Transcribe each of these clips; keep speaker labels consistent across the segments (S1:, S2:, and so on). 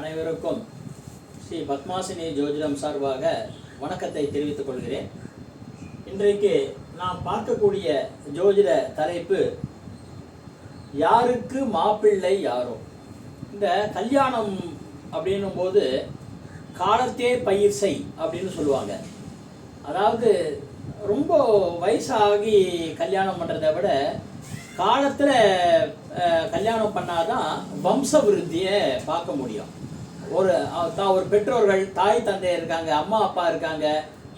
S1: அனைவருக்கும் ஸ்ரீ பத்மாசினி ஜோதிடம் சார்பாக வணக்கத்தை தெரிவித்துக் கொள்கிறேன். இன்றைக்கு நாம் பார்க்கக்கூடிய ஜோதிட தலைப்பு யாருக்கு மாப்பிள்ளை யாரோ? இந்த கல்யாணம் அப்படின்னும் போது காலத்தே பயிர் செய் அப்படின்னு சொல்லுவாங்க. அதாவது ரொம்ப வயசாகி கல்யாணம் பண்ணுறதை விட காலத்தில் கல்யாணம் பண்ணாதான் வம்ச விருத்தியை பார்க்க முடியும். ஒரு தா ஒரு பெற்றோர்கள் தாய் தந்தை இருக்காங்க அம்மா அப்பா இருக்காங்க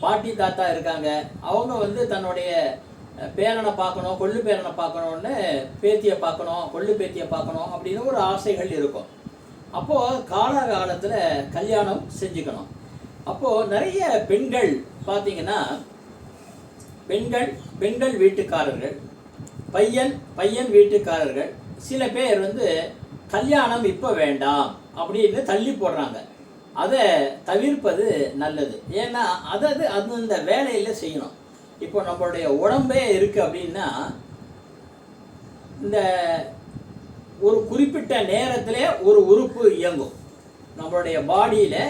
S1: பாட்டி தாத்தா இருக்காங்க அவங்க வந்து தன்னுடைய பேரனை பார்க்கணும் கொள்ளு பேரனை பார்க்கணுன்னு பேத்தியை பார்க்கணும் கொள்ளு பேத்தியை பார்க்கணும் அப்படின்னு ஒரு ஆசைகள் இருக்கும். அப்போது காலகாலத்தில் கல்யாணம் செஞ்சுக்கணும். அப்போது நிறைய பெண்கள் பார்த்தீங்கன்னா பெண்கள் பெண்கள் வீட்டுக்காரர்கள் பையன் பையன் வீட்டுக்காரர்கள் சில பேர் வந்து கல்யாணம் இப்போ வேண்டாம். அப்படின்னு தள்ளி போடுறாங்க. அதை தவிர்ப்பது நல்லது. ஏன்னா அதை அது அந்தந்த வேலையில் செய்யணும். இப்போ நம்மளுடைய உடம்பே இருக்குது அப்படின்னா இந்த ஒரு குறிப்பிட்ட நேரத்தில் ஒரு உறுப்பு இயங்கும். நம்மளுடைய பாடியில்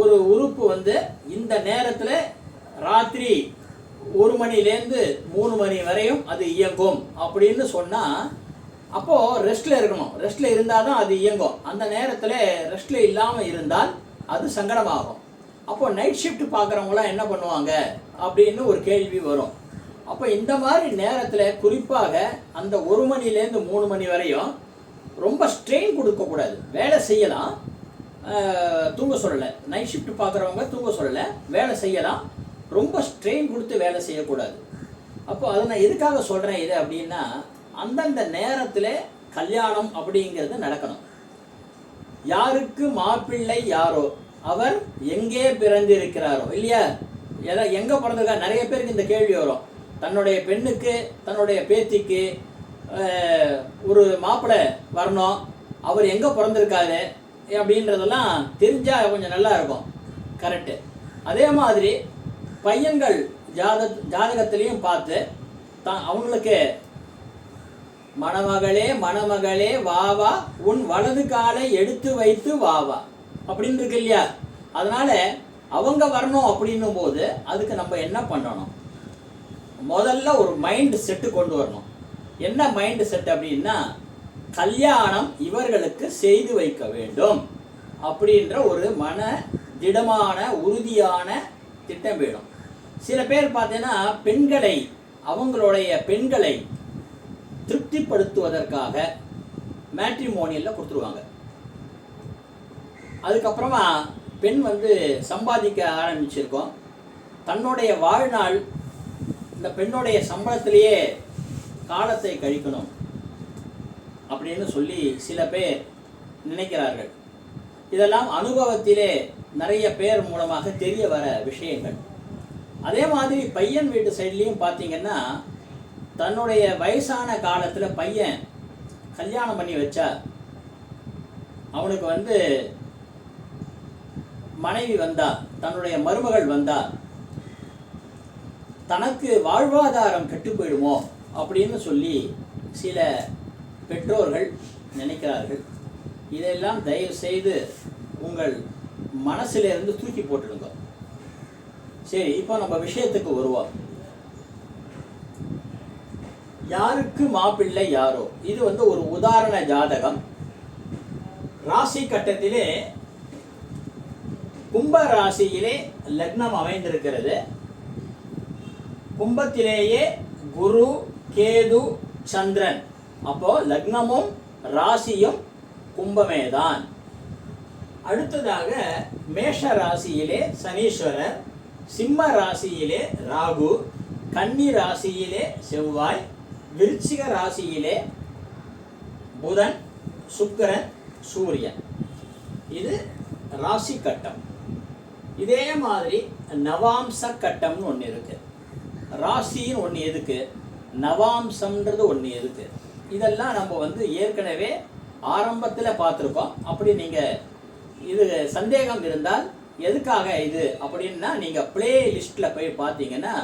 S1: ஒரு உறுப்பு வந்து இந்த நேரத்தில் ராத்திரி ஒரு மணிலேருந்து மூணு மணி வரையும் அது இயங்கும் அப்படின்னு சொன்னால் அப்போது ரெஸ்ட்டில் இருக்கணும். ரெஸ்ட்டில் இருந்தால் தான் அது இயங்கும். அந்த நேரத்தில் ரெஸ்ட்டில் இல்லாமல் இருந்தால் அது சங்கடமாகும். அப்போது நைட் ஷிஃப்ட் பார்க்குறவங்களாம் என்ன பண்ணுவாங்க? அப்படின்னு ஒரு கேள்வி வரும். அப்போ இந்த மாதிரி நேரத்தில் குறிப்பாக அந்த ஒரு மணிலேருந்து மூணு மணி வரையும் ரொம்ப ஸ்ட்ரெயின் கொடுக்கக்கூடாது. வேலை செய்யலாம். தூங்க சொல்லலை. நைட் ஷிஃப்ட் பார்க்குறவங்க தூங்க சொல்லலை. வேலை செய்யலாம். ரொம்ப ஸ்ட்ரெயின் கொடுத்து வேலை செய்யக்கூடாது. அப்போ அதை நான் எதுக்காக சொல்கிறேன் இது அப்படின்னா அந்தந்த நேரத்தில் கல்யாணம் அப்படிங்கிறது நடக்கணும். யாருக்கு மாப்பிள்ளை யாரோ அவர் எங்கே பிறந்திருக்கிறாரோ இல்லையா? எதை எங்கே பிறந்திருக்கா? நிறைய பேருக்கு இந்த கேள்வி வரும். தன்னுடைய பெண்ணுக்கு தன்னுடைய பேத்திக்கு ஒரு மாப்பிள்ளை வரணும். அவர் எங்கே பிறந்திருக்காரு? அப்படின்றதெல்லாம் தெரிஞ்சால் கொஞ்சம் நல்லா இருக்கும். கரெக்டு அதே மாதிரி பையன்கள் ஜாத ஜாதகத்திலையும் பார்த்து தான் அவங்களுக்கு மணமகளே மணமகளே வா வா உன் வலது காலை எடுத்து வைத்து வா வா அப்படின்னு இருக்கு இல்லையா? அதனால அவங்க வரணும் அப்படின்னும் போது அதுக்கு நம்ம என்ன பண்ணணும்? முதல்ல ஒரு மைண்ட் செட்டு கொண்டு வரணும். என்ன மைண்ட் செட் அப்படின்னா கல்யாணம் இவர்களுக்கு செய்து வைக்க வேண்டும் அப்படின்ற ஒரு மன திடமான உறுதியான திட்டம் வேணும். சில பேர் பார்த்தீங்கன்னா பெண்களை அவங்களுடைய பெண்களை திருப்திப்படுத்துவதற்காக மேட்ரிமோனியலில் கொடுத்துருவாங்க. அதுக்கப்புறமா பெண் வந்து சம்பாதிக்க ஆரம்பிச்சிருக்கோம். தன்னுடைய வாழ்நாள் இந்த பெண்ணுடைய சம்பளத்திலேயே காலத்தை கழிக்கணும் அப்படின்னு சொல்லி சில பேர் நினைக்கிறார்கள். இதெல்லாம் அனுபவத்திலே நிறைய பேர் மூலமாக தெரிய வர விஷயங்கள். அதே மாதிரி பையன் வீட்டு சைட்லேயும் பார்த்தீங்கன்னா தன்னுடைய வயசான காலத்தில் பையன் கல்யாணம் பண்ணி வச்சா அவனுக்கு வந்து மனைவி வந்தா தன்னுடைய மருமகள் வந்தா தனக்கு வாழ்வாதாரம் கெட்டு போயிடுமோ அப்படின்னு சொல்லி சில பெற்றோர்கள் நினைக்கிறார்கள். இதெல்லாம் தயவு செய்து உங்கள் மனசிலிருந்து தூக்கி போட்டுடுங்க. சரி இப்போ நம்ம விஷயத்துக்கு வருவோம். யாருக்கு மாப்பிள்ளை யாரோ? இது வந்து ஒரு உதாரண ஜாதகம். ராசி கட்டத்திலே கும்ப ராசியிலே லக்னம் அமைந்திருக்கிறது. கும்பத்திலேயே குரு கேது சந்திரன். அப்போ லக்னமும் ராசியும் கும்பமே தான் அடுத்ததாக மேஷ ராசியிலே சனீஸ்வரர் சிம்ம ராசியிலே ராகு கன்னி ராசியிலே செவ்வாய் விருச்சிக ராசியிலே புதன் சுக்கிரன் சூரியன். இது ராசி கட்டம். இதே மாதிரி நவாம்ச கட்டம்னு ஒன்று இருக்கு. ராசின்னு ஒன்று எதுக்கு? நவாம்சம்ன்றது ஒன்று எதுக்கு? இதெல்லாம் நம்ம வந்து ஏற்கனவே ஆரம்பத்தில் பார்த்துருக்கோம். அப்படி நீங்கள் இது சந்தேகம் இருந்தால் எதுக்காக இது? அப்படின்னா நீங்கள் ப்ளே லிஸ்ட்டில் போய் பார்த்தீங்கன்னா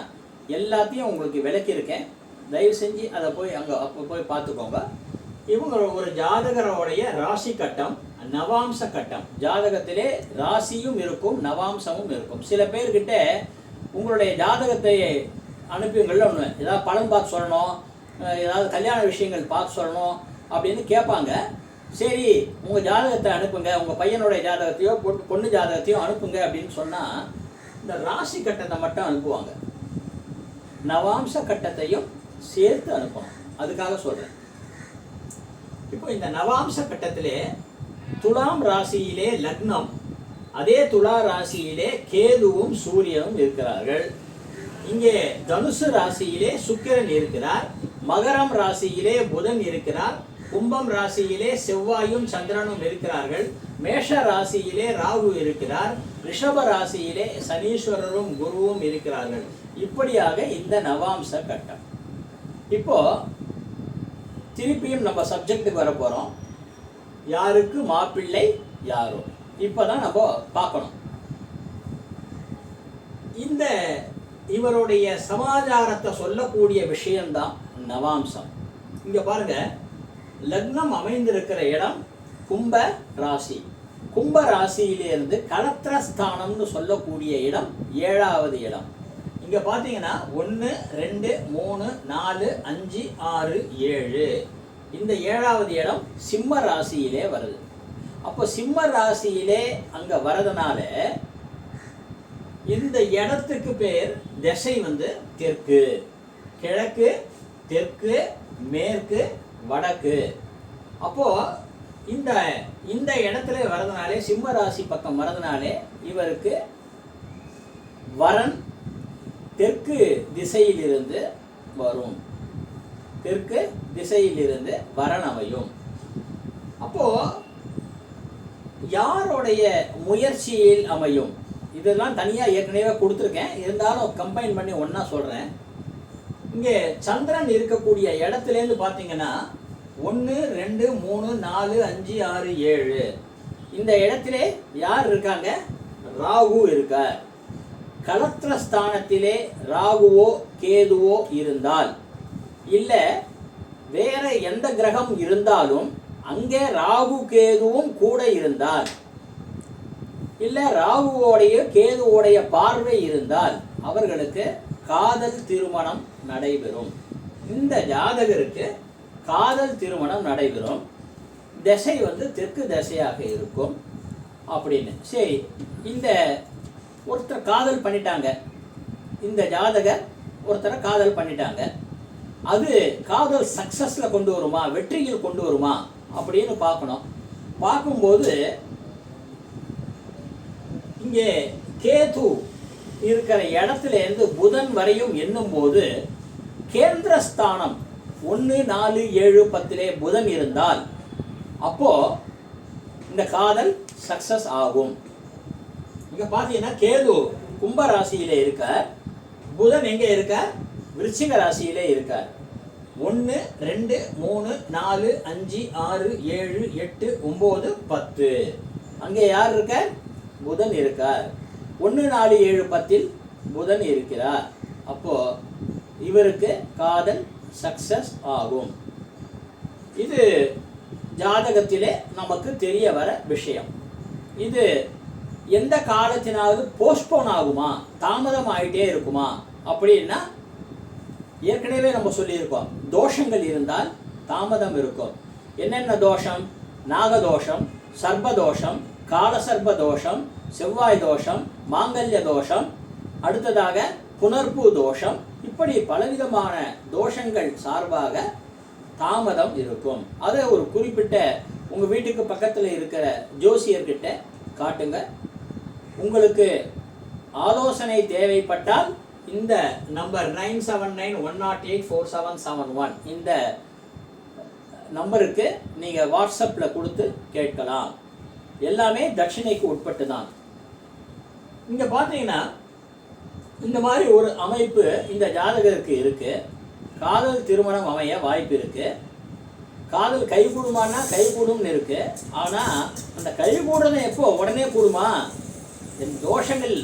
S1: எல்லாத்தையும் உங்களுக்கு விளக்கியிருக்கேன். தயவு செஞ்சு அதை போய் அங்கே அப்போ போய் பார்த்துக்கோங்க. இவங்க ஒரு ஜாதகரோடைய ராசி கட்டம் நவாம்ச கட்டம். ஜாதகத்திலே ராசியும் இருக்கும் நவாம்சமும் இருக்கும். சில பேர்கிட்ட உங்களுடைய ஜாதகத்தை அனுப்புங்கள்ல ஒன்று ஏதாவது பலன் பார்த்து சொல்லணும் ஏதாவது கல்யாண விஷயங்கள் பார்த்து சொல்லணும் அப்படின்னு கேட்பாங்க. சரி உங்கள் ஜாதகத்தை அனுப்புங்க உங்கள் பையனுடைய ஜாதகத்தையோ பொட்டு பொண்ணு ஜாதகத்தையோ அனுப்புங்க அப்படின்னு சொன்னால் இந்த ராசி கட்டத்தை மட்டும் அனுப்புவாங்க. நவாம்ச கட்டத்தையும் சேர்த்து அனுப்பணும். அதுக்காக சொல்கிறேன் இப்போ இந்த நவாம்ச கட்டத்திலே துலாம் ராசியிலே லக்னம் அதே துலா ராசியிலே கேதுவும் சூரியனும் இருக்கிறார்கள். இங்கே தனுசு ராசியிலே சுக்கிரன் இருக்கிறார் மகரம் ராசியிலே புதன் இருக்கிறார் கும்பம் ராசியிலே செவ்வாயும் சந்திரனும் இருக்கிறார்கள் மேஷ ராசியிலே ராகு இருக்கிறார் ரிஷப ராசியிலே சனீஸ்வரரும் குருவும் இருக்கிறார்கள். இப்படியாக இந்த நவாம்ச கட்டம். இப்போது திருப்பியும் நம்ம சப்ஜெக்ட்டுக்கு வர போகிறோம் யாருக்கு? மாப்பிள்ளை யாரோ? இப்போதான் நம்ம பார்க்கணும். இந்த இவருடைய சமாச்சாரத்தை சொல்லக்கூடிய விஷயம்தான் நவாம்சம். இங்கே பாருங்க. லக்னம் அமைந்திருக்கிற இடம் கும்ப ராசி. கும்ப ராசியிலிருந்து கலத்திரஸ்தானம்னு சொல்லக்கூடிய இடம் ஏழாவது இடம். இங்கே பார்த்தீங்கன்னா ஒன்று ரெண்டு மூணு நாலு அஞ்சு ஆறு ஏழு. இந்த ஏழாவது இடம் சிம்ம ராசியிலே வருது. அப்போ சிம்ம ராசியிலே அங்கே வரதுனால இந்த இடத்துக்கு பேர் திசை வந்து தெற்கு. கிழக்கு தெற்கு மேற்கு வடக்கு. அப்போது இந்த இந்த இடத்துல வரதுனாலே சிம்ம ராசி பக்கம் வரதுனாலே இவருக்கு வரன் தெற்கு திசையிலிருந்து வரும். தெற்கு திசையிலிருந்து வரன் அமையும் அப்போ யாருடைய முயற்சியில் அமையும்? இதெல்லாம் தனியாக ஏற்கனவே கொடுத்துருக்கேன். இருந்தாலும் கம்பைன் பண்ணி ஒன்றா சொல்கிறேன் இங்கே சந்திரன் இருக்கக்கூடிய இடத்துலேருந்து பார்த்தீங்கன்னா ஒன்று ரெண்டு மூணு நாலு அஞ்சு ஆறு ஏழு. இந்த இடத்துல யார் இருக்காங்க? ராகு இருக்கார். கலத்திரஸ்தானத்திலே ராகுவோ கேதுவோ இருந்தால் இல்லை வேற எந்த கிரகம் இருந்தாலும் அங்கே ராகு கேதுவும் கூட இருந்தால் இல்லை ராகுவோடைய கேதுவோடைய பார்வை இருந்தால் அவர்களுக்கு காதல் திருமணம் நடைபெறும். இந்த ஜாதகருக்கு காதல் திருமணம் நடைபெறும். திசை வந்து தெற்கு திசையாக இருக்கும். அப்படின்னு. சரி இந்த ஒருத்தர் காதல் பண்ணிட்டாங்க. இந்த ஜாதகர் ஒருத்தரை காதல் பண்ணிட்டாங்க. அது காதல் சக்ஸஸில் கொண்டு வருமா வெற்றியில் கொண்டு வருமா அப்படின்னு பார்க்கணும். பார்க்கும்போது இங்கே கேது இருக்கிற இடத்துல இருந்து புதன் வரையும் எண்ணும்போது கேந்திரஸ்தானம் ஒன்று நாலு ஏழு பத்திலே புதன் இருந்தால் அப்போது இந்த காதல் சக்சஸ் ஆகும். இங்கே பார்த்தீங்கன்னா கேது கும்ப ராசியில் இருக்கார் புதன் எங்கே இருக்கார் விருச்சிக ராசியிலே இருக்கார் ஒன்று ரெண்டு மூணு நாலு அஞ்சு ஆறு ஏழு எட்டு ஒம்பது பத்து. அங்கே யார் இருக்கார் புதன் இருக்கார் ஒன்று நாலு ஏழு பத்தில் புதன் இருக்கிறார். அப்போது இவருக்கு காதல் சக்சஸ் ஆகும். இது ஜாதகத்திலே நமக்கு தெரிய வர விஷயம். இது எந்த காலத்தினாவது போஸ்ட்போன் ஆகுமா? தாமதம் ஆகிட்டே இருக்குமா? அப்படின்னா ஏற்கனவே நம்ம சொல்லியிருக்கோம். தோஷங்கள் இருந்தால் தாமதம் இருக்கும். என்னென்ன தோஷம்? நாகதோஷம் சர்பதோஷம் காலசர்ப தோஷம் செவ்வாய் தோஷம் மாங்கல்ய தோஷம் அடுத்ததாக புனர்பு தோஷம். இப்படி பலவிதமான தோஷங்கள் சார்பாக தாமதம் இருக்கும். அதை ஒரு குறிப்பிட்ட உங்கள் வீட்டுக்கு பக்கத்தில் இருக்கிற ஜோசியர்கிட்ட காட்டுங்க. உங்களுக்கு ஆலோசனை தேவைப்பட்டால் இந்த number nine seven nine one nought eight four seven seven one இந்த நம்பருக்கு நீங்கள் வாட்ஸ்அப்பில் கொடுத்து கேட்கலாம். எல்லாமே தட்சிணைக்கு உட்பட்டு தான் இங்கே பார்த்தீங்கன்னா இந்த மாதிரி ஒரு அமைப்பு இந்த ஜாதகருக்கு இருக்குது காதல் திருமணம் அமைய வாய்ப்பு இருக்குது காதல் கைகூடுமானா கைகூடும்னு இருக்குது ஆனால் அந்த கைகூடுறது எப்போ உடனே கூடுமா? என் தோஷங்கள்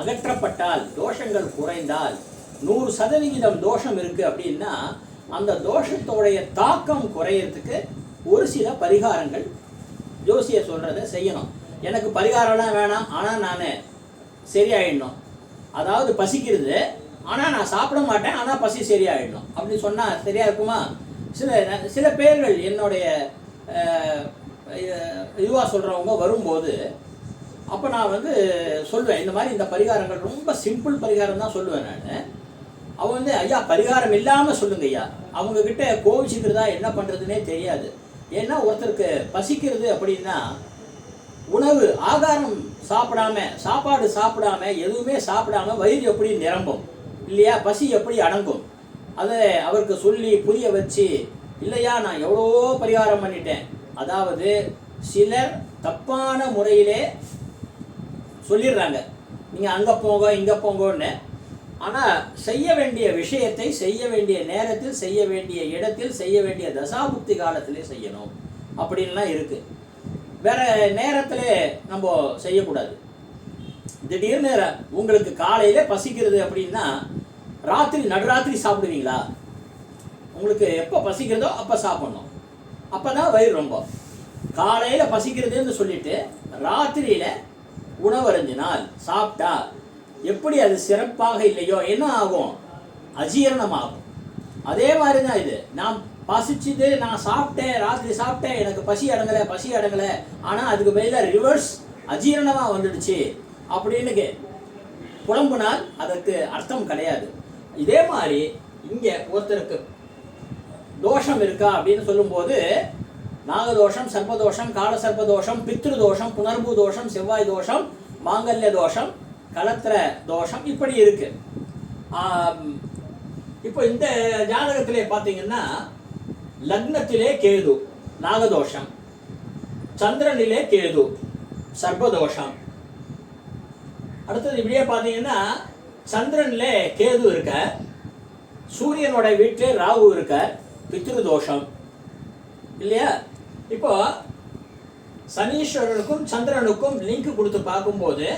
S1: அகற்றப்பட்டால் தோஷங்கள் குறைந்தால் நூறு சதவிகிதம் தோஷம் இருக்கு அப்படின்னா அந்த தோஷத்தோடைய தாக்கம் குறையறதுக்கு ஒரு சில பரிகாரங்கள் ஜோசியர் சொல்கிறத செய்யணும். எனக்கு பரிகாரம்லாம் வேணாம் ஆனால் நான் சரியாயிடணும். அதாவது பசிக்கிறது ஆனால் நான் சாப்பிட மாட்டேன் ஆனால் பசி சரியாயிடணும். அப்படின்னு சொன்னால் சரியா இருக்குமா? சில சில பேர்கள் என்னுடைய இதுவாக சொல்கிறவங்க வரும்போது அப்போ நான் வந்து சொல்லுவேன் இந்த மாதிரி இந்த பரிகாரங்கள் ரொம்ப சிம்பிள் பரிகாரம் தான் சொல்லுவேன் நான். அவன் வந்து ஐயா பரிகாரம் இல்லாமல் சொல்லுங்க ஐயா. அவங்கக்கிட்ட கோவிச்சுக்கிறதா என்ன பண்ணுறதுனே தெரியாது. ஏன்னா ஒருத்தருக்கு பசிக்கிறது அப்படின்னா உணவு ஆகாரம் சாப்பிடாம சாப்பாடு சாப்பிடாம எதுவுமே சாப்பிடாம வயிறு எப்படி நிரம்பும்? இல்லையா? பசி எப்படி அடங்கும்? அதை அவருக்கு சொல்லி புரிய வச்சு இல்லையா நான் எவ்வளோ பரிகாரம் பண்ணிட்டேன். அதாவது சிலர் தப்பான முறையிலே சொல்லிடுறாங்க. நீங்கள் அங்கே போங்க இங்கே போங்கன்னு. ஆனால் செய்ய வேண்டிய விஷயத்தை செய்ய வேண்டிய நேரத்தில் செய்ய வேண்டிய இடத்தில் செய்ய வேண்டிய தசாபுக்தி காலத்திலே செய்யணும். அப்படின்லாம் இருக்குது வேற நேரத்தில் நம்ம செய்யக்கூடாது. திடீர்னு உங்களுக்கு காலையில் பசிக்கிறது அப்படின்னா ராத்திரி நடுராத்திரி சாப்பிடுவீங்களா? உங்களுக்கு எப்போ பசிக்கிறதோ அப்போ சாப்பிடணும். அப்போ தான் வயிறு ரொம்ப. காலையில் பசிக்கிறதுன்னு சொல்லிட்டு ராத்திரியில் உணவருந்தினால் சாப்பிட்டா எப்படி அது சிறப்பாக இல்லையோ என்ன ஆகும்? அஜீரணமாகும். அதே மாதிரி தான் இது. நான் பசிச்சுது நான் சாப்பிட்டேன் ராத்திரி சாப்பிட்டேன் எனக்கு பசி அடங்கலை பசி அடங்கலை. ஆனால் அதுக்கு பதிலாக ரிவர்ஸ் அஜீரணமாக வந்துடுச்சு அப்படின்னு கே- புலம்புனால் அதற்கு அர்த்தம் கிடையாது. இதே மாதிரி இங்கே ஒருத்தருக்கு தோஷம் இருக்கா அப்படின்னு சொல்லும்போது நாகதோஷம் சர்ப்பதோஷம் கால சர்ப்பதோஷம் பித்ரு தோஷம் புனர்பூ தோஷம் செவ்வாய் தோஷம் மாங்கல்ய தோஷம் கலத்திர தோஷம் இப்படி இருக்கு. இப்போ இந்த ஜாதகத்திலே பார்த்தீங்கன்னா லக்னத்திலே கேது நாகதோஷம் சந்திரனிலே கேது சர்ப்பதோஷம். அடுத்தது இப்படியே பார்த்தீங்கன்னா சந்திரன்ல கேது இருக்க சூரியனோட வீட்டிலே ராகு இருக்க பித்ரு தோஷம் இல்லையா? இப்போ சனீஸ்வரனுக்கும் சந்திரனுக்கும் லிங்க் கொடுத்து பார்க்கும்போது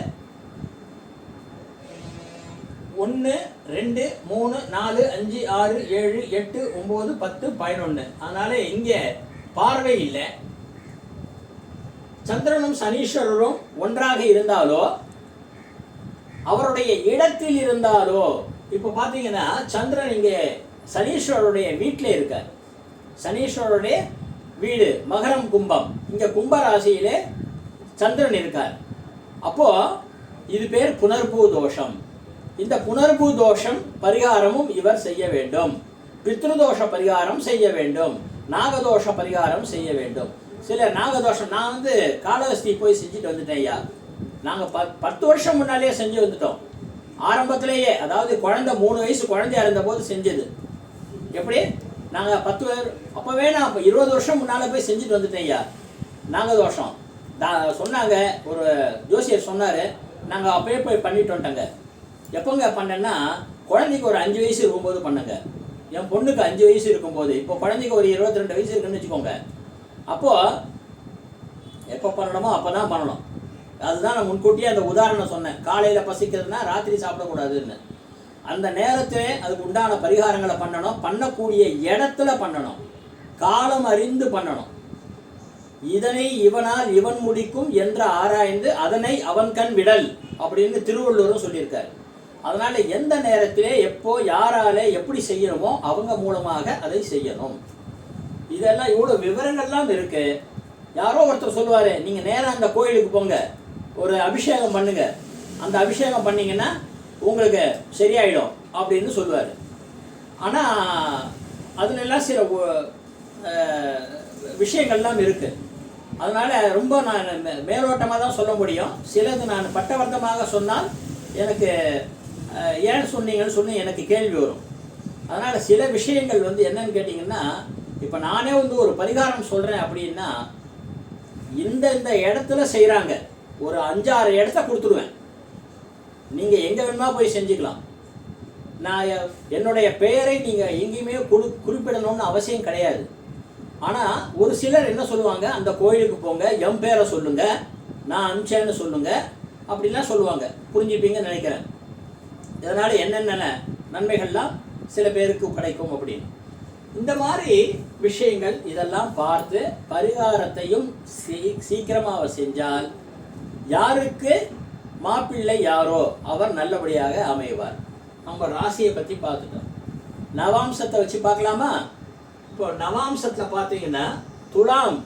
S1: ஒன்று ரெண்டு மூணு நாலு அஞ்சு ஆறு ஏழு எட்டு ஒம்பது பத்து பதினொன்று அதனால இங்கே பார்வை இல்லை. சந்திரனும் சனீஸ்வரரும் ஒன்றாக இருந்தாலோ அவருடைய இடத்தில் இருந்தாலோ இப்போ பார்த்தீங்கன்னா சந்திரன் இங்கே சனீஸ்வரருடைய வீட்டில் இருக்கார். சனீஸ்வரருடைய வீடு மகரம் கும்பம். இங்கே கும்ப ராசியிலே சந்திரன் இருக்கார். அப்போது இது பேர் புனர்பூ தோஷம். இந்த புனர்பூ தோஷம் பரிகாரமும் இவர் செய்ய வேண்டும். பித்ருதோஷ பரிகாரம் செய்ய வேண்டும். நாகதோஷ பரிகாரம் செய்ய வேண்டும். சில நாகதோஷம் நான் வந்து காளஹஸ்தி போய் செஞ்சுட்டு வந்துட்டேன் ஐயா. நாங்கள் ப பத்து வருஷம் முன்னாலேயே செஞ்சு வந்துட்டோம். ஆரம்பத்திலேயே அதாவது குழந்தை மூணு வயசு குழந்தையா இருந்தபோது செஞ்சது. எப்படி? நாங்கள் பத்து பேர் அப்போவே நான் இப்போ இருபது வருஷம் முன்னால் போய் செஞ்சுட்டு வந்துட்டேன் ஐயா நாகதோஷம் தா சொன்னாங்க ஒரு ஜோசியர் சொன்னார் நாங்கள் அப்பயே போய் பண்ணிட்டு வந்துட்டோங்க. எப்போங்க பண்ணேன்னா குழந்தைக்கு ஒரு அஞ்சு வயசு இருக்கும்போது பண்ணுங்க. என் பொண்ணுக்கு அஞ்சு வயசு இருக்கும்போது இப்போ குழந்தைக்கு ஒரு இருபத்தி ரெண்டு வயசு இருக்குன்னு வச்சுக்கோங்க. அப்போது எப்போ பண்ணணுமோ அப்போ தான் பண்ணணும். அதுதான் நான் முன்கூட்டியே அந்த உதாரணம் சொன்னேன். காலையில் பசிக்கிறதுனா ராத்திரி சாப்பிடக்கூடாதுன்னு. அந்த நேரத்திலே அதுக்கு உண்டான பரிகாரங்களை பண்ணணும். பண்ணக்கூடிய இடத்துல பண்ணணும். காலம் அறிந்து பண்ணணும். இதனை இவனால் இவன் முடிக்கும் என்று ஆராய்ந்து அதனை அவன் கண் விடல் அப்படின்னு திருவள்ளுவரும் சொல்லியிருக்காரு. அதனால எந்த நேரத்திலே எப்போ யாராலே எப்படி செய்யணுமோ அவங்க மூலமாக அதை செய்யணும். இதெல்லாம் இவ்வளோ விவரங்கள்லாம் இருக்கு. யாரோ ஒருத்தர் சொல்லுவாரு நீங்க நேரம் அந்த கோயிலுக்கு போங்க. ஒரு அபிஷேகம் பண்ணுங்க. அந்த அபிஷேகம் பண்ணீங்கன்னா உங்களுக்கு சரியாயிடும் அப்படின்னு சொல்லுவார். ஆனால் அதுலெல்லாம் சில விஷயங்கள்லாம் இருக்குது அதனால் ரொம்ப நான் மே- தான் சொல்ல முடியும். சிலது நான் பட்டவர்த்தமாக சொன்னால் எனக்கு ஏன் சொன்னீங்கன்னு சொன்னி எனக்கு கேள்வி வரும். அதனால் சில விஷயங்கள் வந்து என்னன்னு கேட்டிங்கன்னா இப்போ நானே வந்து ஒரு பரிகாரம் சொல்கிறேன் அப்படின்னா இந்த இந்த இடத்துல செய்கிறாங்க ஒரு அஞ்சாறு இடத்த கொடுத்துருவேன். நீங்கள் எங்கே வேணுமா போய் செஞ்சுக்கலாம். நான் என்னுடைய பெயரை நீங்கள் எங்கேயுமே குறி குறிப்பிடணும்னு அவசியம் கிடையாது. ஆனால் ஒரு சிலர் என்ன சொல்லுவாங்க? அந்த கோயிலுக்கு போங்க எம் பேரை சொல்லுங்க நான் அனுப்பிச்சேன்னு சொல்லுங்க அப்படிலாம் சொல்லுவாங்க. புரிஞ்சுப்பீங்கன்னு நினைக்கிறேன். இதனால் என்னென்ன நன்மைகள்லாம் சில பேருக்கு கிடைக்கும் அப்படின்னு. இந்த மாதிரி விஷயங்கள் இதெல்லாம் பார்த்து பரிகாரத்தையும் சீ- சீக்கிரமாக செஞ்சால் யாருக்கு மாப்பிள்ளை யாரோ அவர் நல்லபடியாக அமைவார். நம்ம ராசியை பற்றி பார்த்துட்டோம். நவாம்சத்தை வச்சு பார்க்கலாமா? இப்போ நவாம்சத்தில் பார்த்தீங்கன்னா துலாம்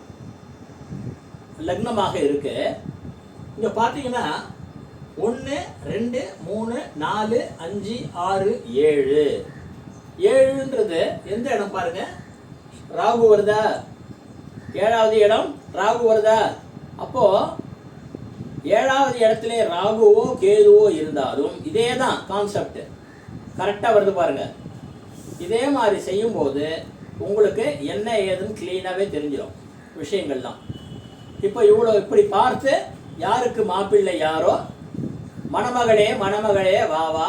S1: லக்னமாக இருக்கு. இங்கே பார்த்தீங்கன்னா ஒன்று ரெண்டு மூணு நாலு அஞ்சு ஆறு ஏழு. ஏழுன்றது எந்த இடம் பாருங்க? ராகு வருதா? ஏழாவது இடம் ராகு வருதா? அப்போது ஏழாவது இடத்துல ராகுவோ கேதுவோ இருந்தாலும் இதே தான் கான்செப்ட் கரெக்டாக வருது பாருங்க. இதே மாதிரி செய்யும்போது உங்களுக்கு என்ன ஏதுன்னு க்ளீனாகவே தெரிஞ்சிடும் விஷயங்கள்லாம். இப்போ இவ்வளோ இப்படி பார்த்து யாருக்கு மாப்பிள்ளை யாரோ? மணமகளே மணமகளே வா வா.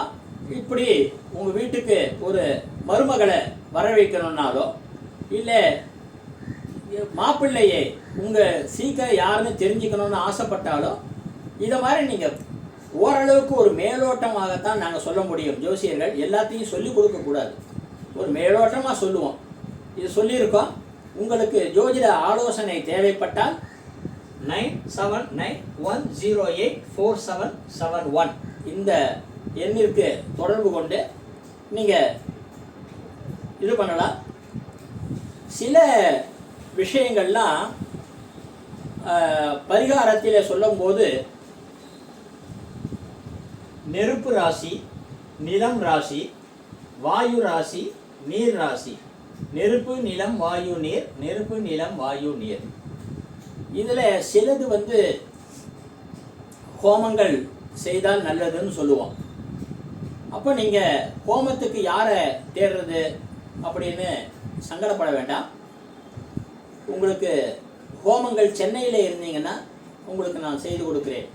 S1: இப்படி உங்கள் வீட்டுக்கு ஒரு மருமகளை வரவேற்கணுன்னாலோ இல்லை மாப்பிள்ளையை உங்கள் சீக்கிரம் யாருன்னு தெரிஞ்சுக்கணும்னு ஆசைப்பட்டாலோ இதை மாதிரி நீங்கள் ஓரளவுக்கு ஒரு மேலோட்டமாகத்தான் நாங்கள் சொல்ல முடியும். ஜோசியர்கள் எல்லாத்தையும் சொல்லிக் கொடுக்கக்கூடாது ஒரு மேலோட்டமாக சொல்லுவோம். இது சொல்லியிருக்கோம். உங்களுக்கு ஜோதிட ஆலோசனை தேவைப்பட்டால் nine seven nine one zero eight four seven seven one. இந்த எண்ணிற்கு தொடர்பு கொண்டு நீங்கள் இது பண்ணலாம். சில விஷயங்கள்லாம் பரிகாரத்தில் சொல்லும்போது நெருப்பு ராசி நிலம் ராசி வாயு ராசி நீர் ராசி. நெருப்பு நிலம் வாயு நீர். நெருப்பு நிலம் வாயு நீர். இதில் சிலது வந்து ஹோமங்கள் செய்தால் நல்லதுன்னு சொல்லுவோம். அப்போ நீங்கள் ஹோமத்துக்கு யாரை தேடுறது அப்படின்னு சங்கடப்பட வேண்டாம். உங்களுக்கு ஹோமங்கள் சென்னையில் இருந்தீங்கன்னா உங்களுக்கு நான் செய்து கொடுக்குறேன்.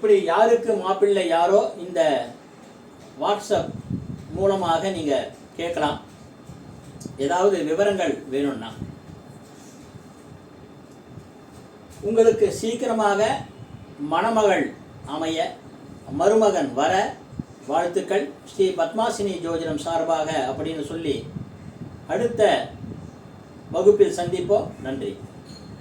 S1: இப்படி யாருக்கு மாப்பிள்ளை யாரோ இந்த வாட்ஸ்அப் மூலமாக நீங்கள் கேட்கலாம். ஏதாவது விவரங்கள் வேணும்னா. உங்களுக்கு சீக்கிரமாக மணமகள் அமைய மருமகன் வர வாழ்த்துக்கள். ஸ்ரீ பத்மாசினி ஜோதிடம் சார்பாக அப்படின்னு சொல்லி அடுத்த வகுப்பில் சந்திப்போம். நன்றி.